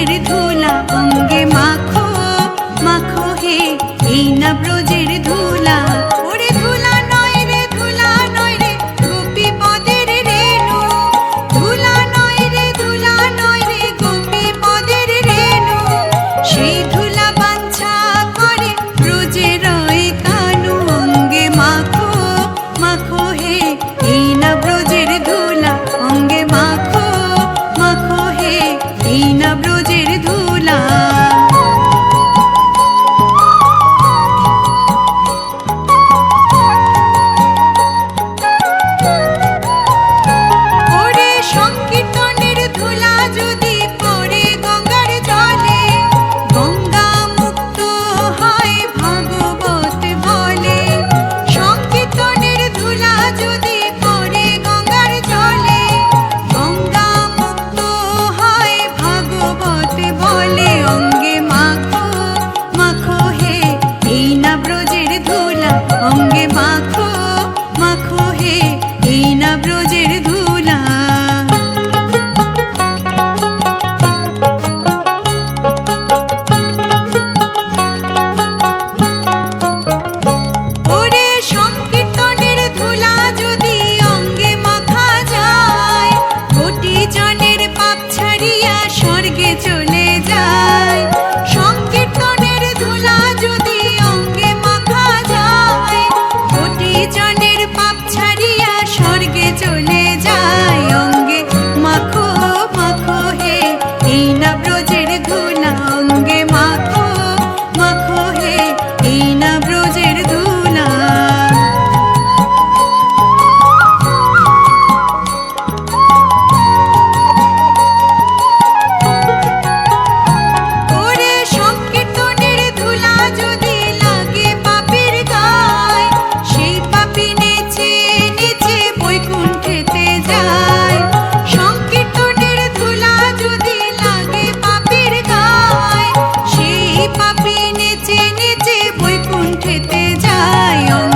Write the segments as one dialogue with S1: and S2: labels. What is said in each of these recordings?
S1: ব্রজের ধুলা অঙ্গে মাখো মাখো হে এই না ব্রজের ধুলা। বৈকুণ্ঠেতে যায়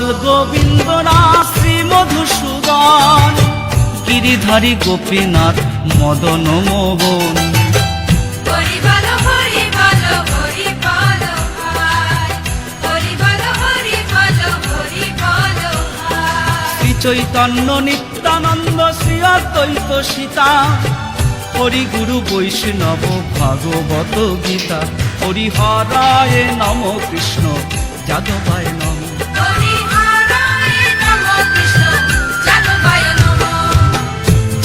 S2: বাল গোবিন্দ শ্রী মধুসূদন গিরিধারী গোপীনাথ মদন মোহন। চৈতন্য নিত্যানন্দ শ্রী অদ্বৈত সীতা হরি গুরু বৈষ্ণব ভাগবত গীতা হরিহরায় নম কৃষ্ণ যাদবায় নম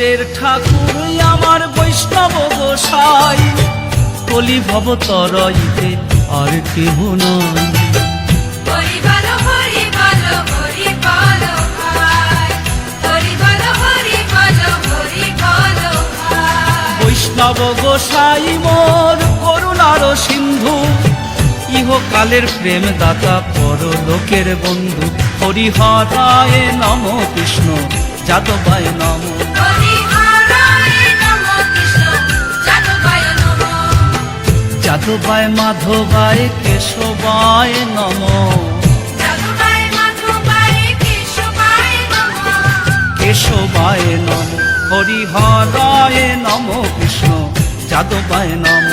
S2: ঠাকুরের ঠাকুর আমার বৈষ্ণব গোসাই। কলি ভব তরইতে আর কেহ নয়।
S1: ভাই।
S2: বৈষ্ণব গোসাই মোর করুণার সিন্ধু। ইহকালের প্রেম দাতা পরলোকের বন্ধু। হরিহরায় নম কৃষ্ণ যাদবায় নম।
S1: যাদবায়
S2: মাধবায় কেশবায় নম।
S1: কেশবাই নম।
S2: কেশবায় নম হরিহরায় নম কৃষ্ণ যাদবায় নম।